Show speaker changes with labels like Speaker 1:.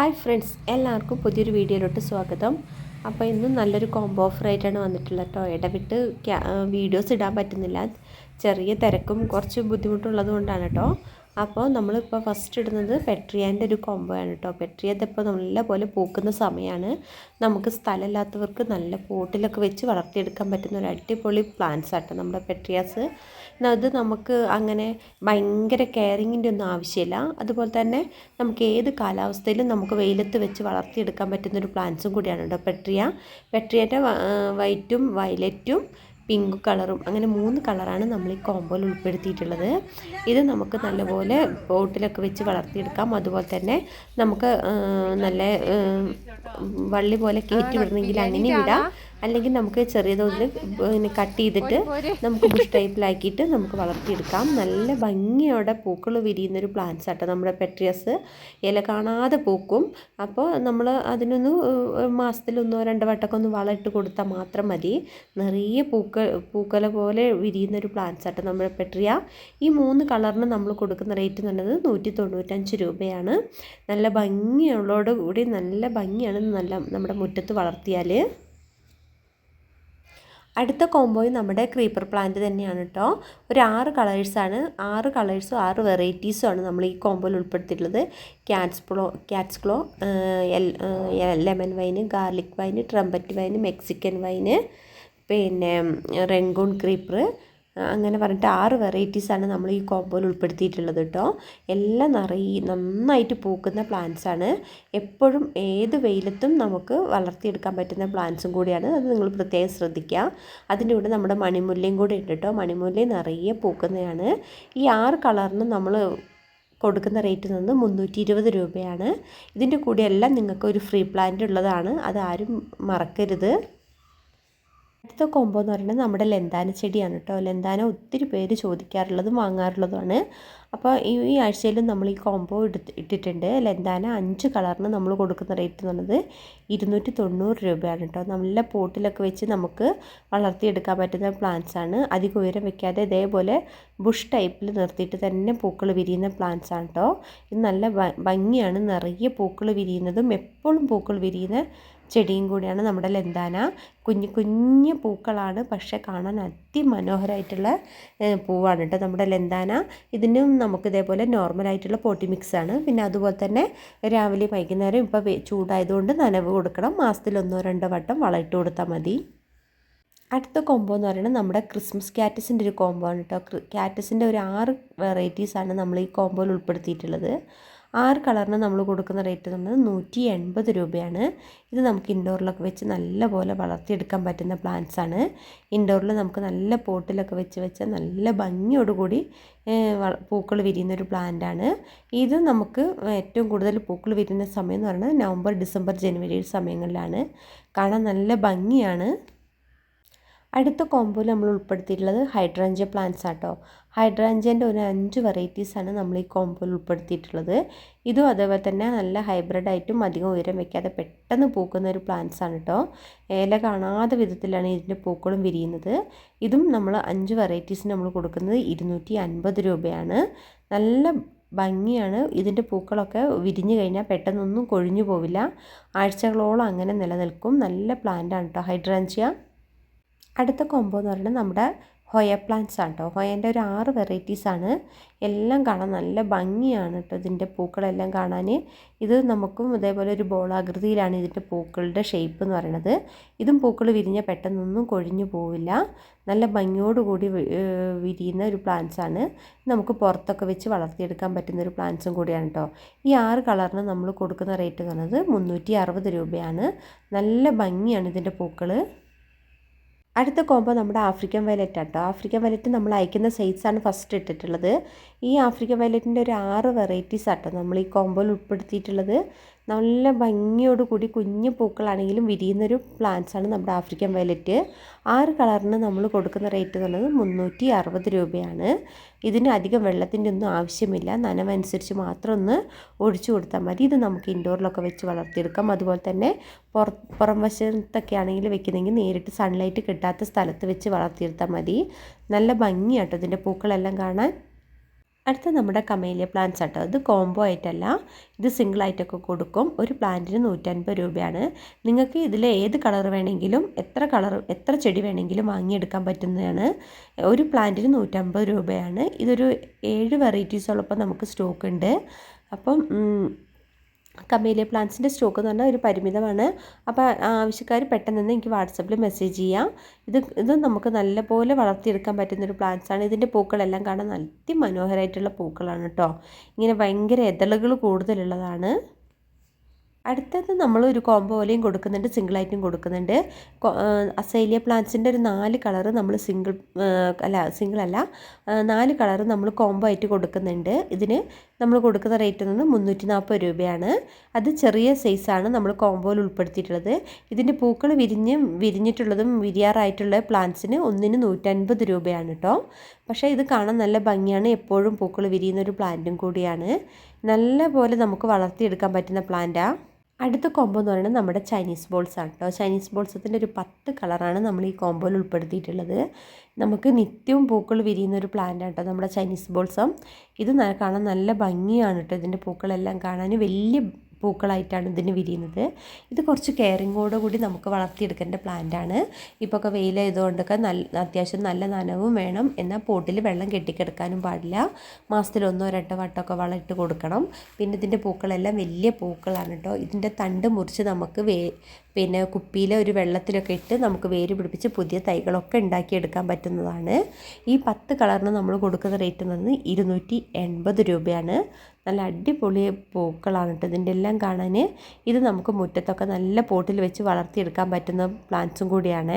Speaker 1: Hi friends എല്ലാവർക്കും പുതിയൊരു വീഡിയോയിലോട്ട് സ്വാഗതം. അപ്പോൾ ഇന്ന് നല്ലൊരു കോംബോ ഓഫർ ആയിട്ടാണ് വന്നിട്ടുള്ളത് കേട്ടോ. ഇടവിട്ട് വീഡിയോസ് ഇടാൻ പറ്റുന്നില്ല. ചെറിയ തിരക്കും കുറച്ച് ബുദ്ധിമുട്ടുള്ളത് കൊണ്ടാണ് കേട്ടോ. അപ്പോൾ നമ്മളിപ്പോൾ ഫസ്റ്റ് ഇടുന്നത് പെട്രിയാന്റെ ഒരു കോംബോ ആണ് കേട്ടോ. പെട്രിയത് ഇപ്പോൾ നല്ല പോലെ പൂക്കുന്ന സമയമാണ്. നമുക്ക് സ്ഥലമില്ലാത്തവർക്ക് നല്ല പോട്ടിലൊക്കെ വെച്ച് വളർത്തിയെടുക്കാൻ പറ്റുന്ന ഒരു അടിപൊളി പ്ലാന്റ്സ് ആട്ടോ നമ്മുടെ പെട്രിയാസ്. അത് നമുക്ക് അങ്ങനെ ഭയങ്കര കെയറിങ്ങിന്റെ ഒന്നും ആവശ്യമില്ല. അതുപോലെ തന്നെ നമുക്ക് ഏത് കാലാവസ്ഥയിലും നമുക്ക് വെയിലത്ത് വെച്ച് വളർത്തിയെടുക്കാൻ പറ്റുന്ന ഒരു പ്ലാന്റ്സും കൂടിയാണ് കേട്ടോ പെട്രിയ. പെട്രിയന്റെ വൈറ്റും വയലറ്റും പിങ്ക് കളറും അങ്ങനെ മൂന്ന് കളറാണ് നമ്മൾ ഈ കോമ്പോയിൽ ഉൾപ്പെടുത്തിയിട്ടുള്ളത്. ഇത് നമുക്ക് നല്ലപോലെ ബോട്ടിലൊക്കെ വെച്ച് വളർത്തിയെടുക്കാം. അതുപോലെ തന്നെ നമുക്ക് നല്ല വള്ളി പോലെ കയറ്റി വിടണമെങ്കിൽ അങ്ങനെ വിടാം അല്ലെങ്കിൽ നമുക്ക് ചെറിയ തോതിൽ പിന്നെ കട്ട് ചെയ്തിട്ട് നമുക്ക് ബുഷ് ടൈപ്പിലാക്കിയിട്ട് നമുക്ക് വളർത്തിയെടുക്കാം. നല്ല ഭംഗിയോടെ പൂക്കൾ വിരിയുന്നൊരു പ്ലാന്റ്സ് ആട്ടോ നമ്മുടെ പെട്രിയസ് ഇല കാണാതെ പൂക്കും. അപ്പോൾ നമ്മൾ അതിനൊന്ന് മാസത്തിലൊന്നോ രണ്ടോ വട്ടമൊക്കെ ഒന്ന് വളം ഇട്ട് കൊടുത്താൽ മാത്രം മതി. നിറയെ പൂക്കൾ പൂക്കല പോലെ വിരിയുന്നൊരു പ്ലാന്റ്സ് ആട്ടോ നമ്മുടെ പെട്രിയ ഈ മൂന്ന് കളറിന് നമ്മൾ കൊടുക്കുന്ന റേറ്റ് എന്ന് പറയുന്നത് നൂറ്റി തൊണ്ണൂറ്റഞ്ച് രൂപയാണ്. നല്ല ഭംഗിയുള്ളതോടുകൂടി നല്ല ഭംഗിയാണ് നല്ല നമ്മുടെ മുറ്റത്ത് വളർത്തിയാൽ. അടുത്ത കോമ്പോയും നമ്മുടെ ക്രീപ്പർ പ്ലാന്റ് തന്നെയാണ് കേട്ടോ ഒരു ആറ് കളേഴ്സാണ് ആറ് കളേഴ്സും ആറ് വെറൈറ്റീസും ആണ് നമ്മൾ ഈ കോംബോയിൽ ഉൾപ്പെടുത്തിയിട്ടുള്ളത്. Cats claw cats claw lemon vine garlic vine trumpet vine Mexican vine പിന്നെ റെങ്കോൺ ക്രീപ്പർ അങ്ങനെ പറഞ്ഞിട്ട് ആറ് വെറൈറ്റീസാണ് നമ്മൾ ഈ കോമ്പോയിൽ ഉൾപ്പെടുത്തിയിട്ടുള്ളത് കേട്ടോ. എല്ലാം നിറയെ നന്നായിട്ട് പൂക്കുന്ന പ്ലാന്റ്സ് ആണ്. എപ്പോഴും ഏത് വെയിലത്തും നമുക്ക് വളർത്തിയെടുക്കാൻ പറ്റുന്ന പ്ലാന്റ്സും കൂടിയാണ്. അത് നിങ്ങൾ പ്രത്യേകം ശ്രദ്ധിക്കുക. അതിന്റെ കൂടെ നമ്മുടെ മണിമുല്ലയും കൂടെ ഉണ്ട് കേട്ടോ. മണിമുല്ല നിറയെ പൂക്കുന്നതാണ്. ഈ ആറ് കളറിന് നമ്മൾ കൊടുക്കുന്ന റേറ്റ് നിന്ന് മുന്നൂറ്റി ഇരുപത് രൂപയാണ്. ഇതിന്റെ കൂടെയെല്ലാം നിങ്ങൾക്ക് ഒരു ഫ്രീ പ്ലാന്റ് ഉള്ളതാണ്. അത് ആരും മറക്കരുത്. അടുത്ത കോംബോ എന്ന് പറയുന്നത് നമ്മുടെ ലെന്താന ചെടിയാണ് കേട്ടോ. ലെന്താന ഒത്തിരി പേര് ചോദിക്കാറുള്ളതും വാങ്ങാറുള്ളതുമാണ്. അപ്പോൾ ഈ ആഴ്ചയിലും നമ്മൾ ഈ കോംബോ എടുത്ത് ഇട്ടിട്ടുണ്ട്. ലെന്താന അഞ്ച് കളറിന് നമ്മൾ കൊടുക്കുന്ന റേറ്റ് എന്ന് പറയുന്നത് ഇരുന്നൂറ്റി തൊണ്ണൂറ് രൂപയാണ് കേട്ടോ. നല്ല പോട്ടിലൊക്കെ വെച്ച് നമുക്ക് വളർത്തിയെടുക്കാൻ പറ്റുന്ന പ്ലാന്റ്സ് ആണ്. അധികം ഉയരം വെക്കാതെ ഇതേപോലെ ബുഷ് ടൈപ്പിൽ നിർത്തിയിട്ട് തന്നെ പൂക്കൾ വിരിയുന്ന പ്ലാന്റ്സ് ആണ് കേട്ടോ. ഇത് നല്ല ഭംഗിയാണ്. നിറയെ പൂക്കൾ വിരിയുന്നതും എപ്പോഴും പൂക്കൾ വിരിയുന്ന ചെടിയും കൂടിയാണ് നമ്മുടെ ലെന്താന. കുഞ്ഞു കുഞ്ഞു പൂക്കളാണ്. പക്ഷെ കാണാൻ അതിമനോഹരമായിട്ടുള്ള പൂവാണ് കേട്ടോ നമ്മുടെ ലെന്താന. ഇതിനും നമുക്ക് ഇതേപോലെ നോർമലായിട്ടുള്ള പോട്ടി മിക്സാണ് പിന്നെ അതുപോലെ തന്നെ രാവിലെ വൈകുന്നേരം ഇപ്പോൾ ചൂടായതുകൊണ്ട് നനവ് കൊടുക്കണം. മാസത്തിൽ ഒന്നോ രണ്ടോ വട്ടം വളമിട്ട് കൊടുത്താൽ മതി. അടുത്ത കോംബോ എന്ന് പറയുന്നത് നമ്മുടെ ക്രിസ്മസ് ക്യാറ്റസിന്റെ ഒരു കോംബോ ആണ് കേട്ടോ. ക്യാറ്റസിന്റെ ഒരു ആറ് വെറൈറ്റീസാണ് നമ്മൾ ഈ കോംബോയിൽ ഉൾപ്പെടുത്തിയിട്ടുള്ളത്. ആറ് കളറിന് നമ്മൾ കൊടുക്കുന്ന റേറ്റ് എന്ന് നൂറ്റി എൺപത് രൂപയാണ്. ഇത് നമുക്ക് ഇൻഡോറിലൊക്കെ വെച്ച് നല്ല പോലെ വളർത്തിയെടുക്കാൻ പറ്റുന്ന പ്ലാന്റ്സ് ആണ്. ഇൻഡോറിൽ നമുക്ക് നല്ല പോട്ടിലൊക്കെ വെച്ച് വെച്ചാൽ നല്ല ഭംഗിയോടുകൂടി പൂക്കൾ വിരിയുന്ന ഒരു ആണ്. ഇത് നമുക്ക് ഏറ്റവും കൂടുതൽ പൂക്കൾ വിരിയുന്ന സമയം എന്ന് പറയുന്നത് നവംബർ ഡിസംബർ ജനുവരി സമയങ്ങളിലാണ്. കാണാൻ നല്ല ഭംഗിയാണ്. അടുത്ത കോമ്പോയിൽ നമ്മൾ ഉൾപ്പെടുത്തിയിട്ടുള്ളത് ഹൈഡ്രാഞ്ച പ്ലാന്റ്സ് ആട്ടോ. ഹൈഡ്രാഞ്ചേന്റെ ഒരു അഞ്ച് വെറൈറ്റീസാണ് നമ്മൾ ഈ കോമ്പോയിൽ ഉൾപ്പെടുത്തിയിട്ടുള്ളത്. ഇതും അതേപോലെ തന്നെ നല്ല ഹൈബ്രിഡ് ആയിട്ടും അധികം ഉയരം വെക്കാതെ പെട്ടെന്ന് പൂക്കുന്ന ഒരു പ്ലാന്റ്സ് ആണ് കേട്ടോ ഏല കാണാത്ത വിധത്തിലാണ് ഇതിന്റെ പൂക്കളും വിരിയുന്നത്. ഇതും നമ്മൾ അഞ്ച് വെറൈറ്റീസിന് നമ്മൾ കൊടുക്കുന്നത് ഇരുന്നൂറ്റി അൻപത് രൂപയാണ്. നല്ല ഭംഗിയാണ് ഇതിന്റെ പൂക്കളൊക്കെ വിരിഞ്ഞു കഴിഞ്ഞാൽ പെട്ടെന്നൊന്നും കൊഴിഞ്ഞു പോവില്ല. ആഴ്ചകളോളം അങ്ങനെ നിലനിൽക്കും. നല്ല പ്ലാന്റാണ് കേട്ടോ ഹൈഡ്രാഞ്ചിയ അടുത്ത കോംബോ എന്ന് പറയുന്നത് നമ്മുടെ ഹൊയ പ്ലാന്റ്സ് ആണ് കേട്ടോ ഹൊയേന്റെ ഒരു ആറ് വെറൈറ്റീസ് ആണ്. എല്ലാം കാണാൻ നല്ല ഭംഗിയാണ് കേട്ടോ ഇതിന്റെ പൂക്കളെല്ലാം കാണാൻ ഇത് നമുക്കും ഇതേപോലെ ഒരു ബോളാകൃതിയിലാണ് ഇതിന്റെ പൂക്കളുടെ ഷേപ്പ് എന്ന് പറയുന്നത്. ഇതും പൂക്കൾ വിരിഞ്ഞാൽ പെട്ടെന്നൊന്നും കൊഴിഞ്ഞു പോവില്ല. നല്ല ഭംഗിയോടുകൂടി വിരിയുന്ന ഒരു പ്ലാന്റ്സ് ആണ്. നമുക്ക് പുറത്തൊക്കെ വെച്ച് വളർത്തിയെടുക്കാൻ പറ്റുന്ന ഒരു പ്ലാന്റ്സും കൂടിയാണ് കേട്ടോ ഈ ആറ് കളറിന് നമ്മൾ കൊടുക്കുന്ന റേറ്റ് എന്ന് പറയുന്നത് മുന്നൂറ്റി രൂപയാണ്. നല്ല ഭംഗിയാണ് ഇതിന്റെ പൂക്കൾ അടുത്ത കോമ്പോ നമ്മുടെ ആഫ്രിക്കൻ വയലറ്റ് ആട്ടോ. ആഫ്രിക്കൻ വയലറ്റ് നമ്മൾ അയക്കുന്ന സൈസാണ് ഫസ്റ്റ് ഇട്ടിട്ടുള്ളത്. ഈ ആഫ്രിക്കൻ വയലറ്റിന്റെ ഒരു ആറ് വെറൈറ്റീസ് ആട്ടോ നമ്മൾ ഈ കോംബോയിൽ ഉൾപ്പെടുത്തിയിട്ടുള്ളത്. നല്ല ഭംഗിയോട് കൂടി കുഞ്ഞു പൂക്കളാണെങ്കിലും വിരിയുന്നൊരു ആണ് നമ്മുടെ ആഫ്രിക്കൻ വയലറ്റ് ആറ് കളറിന് നമ്മൾ കൊടുക്കുന്ന റേറ്റ് എന്ന് പറയുന്നത് മുന്നൂറ്റി അറുപത് രൂപയാണ്. ഇതിന് അധികം വെള്ളത്തിന്റെ ഒന്നും ആവശ്യമില്ല. നനവനുസരിച്ച് മാത്രം ഒന്ന് ഒഴിച്ചു കൊടുത്താൽ മതി. ഇത് നമുക്ക് ഇൻഡോറിലൊക്കെ വെച്ച് വളർത്തിയെടുക്കാം. അതുപോലെ തന്നെ പുറ വശത്തൊക്കെ ആണെങ്കിൽ വെക്കുന്നെങ്കിൽ നേരിട്ട് സൺലൈറ്റ് കിട്ടാത്ത സ്ഥലത്ത് വെച്ച് വളർത്തിയെടുത്താൽ മതി. നല്ല ഭംഗിയാട്ടോ ഇതിന്റെ പൂക്കളെല്ലാം കാണാൻ. അടുത്ത നമ്മുടെ കമേലിയ പ്ലാന്റ്സ് ആട്ടോ. ഇത് കോംബോ ആയിട്ടല്ല. ഇത് സിംഗിൾ ആയിട്ടൊക്കെ കൊടുക്കും. ഒരു പ്ലാന്റിന് നൂറ്റൻപത് രൂപയാണ്. നിങ്ങൾക്ക് ഇതിൽ ഏത് കളർ വേണമെങ്കിലും എത്ര കളർ എത്ര ചെടി വേണമെങ്കിലും വാങ്ങിയെടുക്കാൻ പറ്റുന്നതാണ്. ഒരു പ്ലാന്റിന് നൂറ്റമ്പത് രൂപയാണ്. ഇതൊരു ഏഴ് വെറൈറ്റീസോളപ്പം നമുക്ക് സ്റ്റോക്ക് ഉണ്ട്. അപ്പം കമേലിയ പ്ലാന്റ്സിന്റെ സ്റ്റോക്ക് എന്ന് പറഞ്ഞാൽ ഒരു പരിമിതമാണ്. അപ്പോൾ ആവശ്യക്കാർ പെട്ടെന്ന് തന്നെ എനിക്ക് വാട്സപ്പിൽ മെസ്സേജ് ചെയ്യാം. ഇത് ഇത് നമുക്ക് നല്ലപോലെ വളർത്തിയെടുക്കാൻ പറ്റുന്നൊരു ആണ് ഇതിന്റെ പൂക്കളെല്ലാം കാണാൻ അതിമനോഹരമായിട്ടുള്ള പൂക്കളാണ് കേട്ടോ. ഇങ്ങനെ ഭയങ്കര എതളുകൾ കൂടുതലുള്ളതാണ്. അടുത്തത് നമ്മൾ ഒരു കോംബോ പോലെയും കൊടുക്കുന്നുണ്ട് സിംഗിളായിട്ടും കൊടുക്കുന്നുണ്ട്. അസൈലിയ പ്ലാന്റ്സിന്റെ ഒരു നാല് കളറ് നമ്മൾ സിംഗിൾ അല്ല സിംഗിൾ അല്ല നാല് കളറ് നമ്മൾ കോംബോ ആയിട്ട് കൊടുക്കുന്നുണ്ട്. ഇതിന് നമ്മൾ കൊടുക്കുന്ന റേറ്റ് നിന്ന് മുന്നൂറ്റി നാൽപ്പത് രൂപയാണ്. അത് ചെറിയ സൈസാണ് നമ്മൾ കോംബോയിൽ ഉൾപ്പെടുത്തിയിട്ടുള്ളത്. ഇതിന്റെ പൂക്കൾ വിരിഞ്ഞ് വിരിഞ്ഞിട്ടുള്ളതും വിരിയാറായിട്ടുള്ള പ്ലാന്റ്സിന് ഒന്നിന് നൂറ്റൻപത് രൂപയാണ് കേട്ടോ പക്ഷേ ഇത് കാണാൻ നല്ല ഭംഗിയാണ്. എപ്പോഴും പൂക്കൾ വിരിയുന്ന ഒരു പ്ലാന്റും കൂടിയാണ്. നല്ല പോലെ നമുക്ക് വളർത്തിയെടുക്കാൻ പറ്റുന്ന പ്ലാന്റാണ് അടുത്ത കോംബോ എന്ന് പറയുന്നത് നമ്മുടെ ചൈനീസ് ബോൾസ് ആണ് കേട്ടോ ചൈനീസ് ബോൾസത്തിന്റെ ഒരു പത്ത് കളറാണ് നമ്മൾ ഈ കോംബോയിൽ ഉൾപ്പെടുത്തിയിട്ടുള്ളത്. നമുക്ക് നിത്യവും പൂക്കൾ വിരിയുന്ന ഒരു പ്ലാന്റ് ആണ് കേട്ടോ നമ്മുടെ ചൈനീസ് ബോൾസം ഇത് കാണാൻ നല്ല ഭംഗിയാണ് കേട്ടോ ഇതിന്റെ പൂക്കളെല്ലാം കാണാൻ വലിയ പൂക്കളായിട്ടാണ് ഇതിന് വിരിയുന്നത്. ഇത് കുറച്ച് കെയറിങ്ങോട് കൂടി നമുക്ക് വളർത്തിയെടുക്കേണ്ട പ്ലാന്റാണ് ഇപ്പോൾ ഒക്കെ വെയിലായതുകൊണ്ടൊക്കെ നല്ല അത്യാവശ്യം നല്ല നനവും വേണം. എന്നാൽ പോട്ടിൽ വെള്ളം കെട്ടിക്കിടക്കാനും പാടില്ല. മാസത്തിലൊന്നോ രണ്ടോ വട്ടമൊക്കെ വളമിട്ട് കൊടുക്കണം. പിന്നെ ഇതിന്റെ പൂക്കളെല്ലാം വലിയ പൂക്കളാണ് കേട്ടോ. ഇതിന്റെ തണ്ട് മുറിച്ച് നമുക്ക് വേ പിന്നെ കുപ്പിയിൽ ഒരു വെള്ളത്തിലൊക്കെ ഇട്ട് നമുക്ക് വേര് പിടിപ്പിച്ച് പുതിയ തൈകളൊക്കെ ഉണ്ടാക്കിയെടുക്കാൻ പറ്റുന്നതാണ്. ഈ പത്ത് കളറിന് നമ്മൾ കൊടുക്കുന്ന റേറ്റ് എന്ന് പറഞ്ഞാൽ ഇരുന്നൂറ്റി എൺപത് രൂപയാണ്. നല്ല അടിപൊളി പൂക്കളാണ് കേട്ടോ. ഇതിന്റെ എല്ലാം കാണാൻ ഇത് നമുക്ക് മുറ്റത്തൊക്കെ നല്ല പോട്ടിൽ വെച്ച് വളർത്തിയെടുക്കാൻ പറ്റുന്ന പ്ലാന്റ്സും കൂടിയാണ്.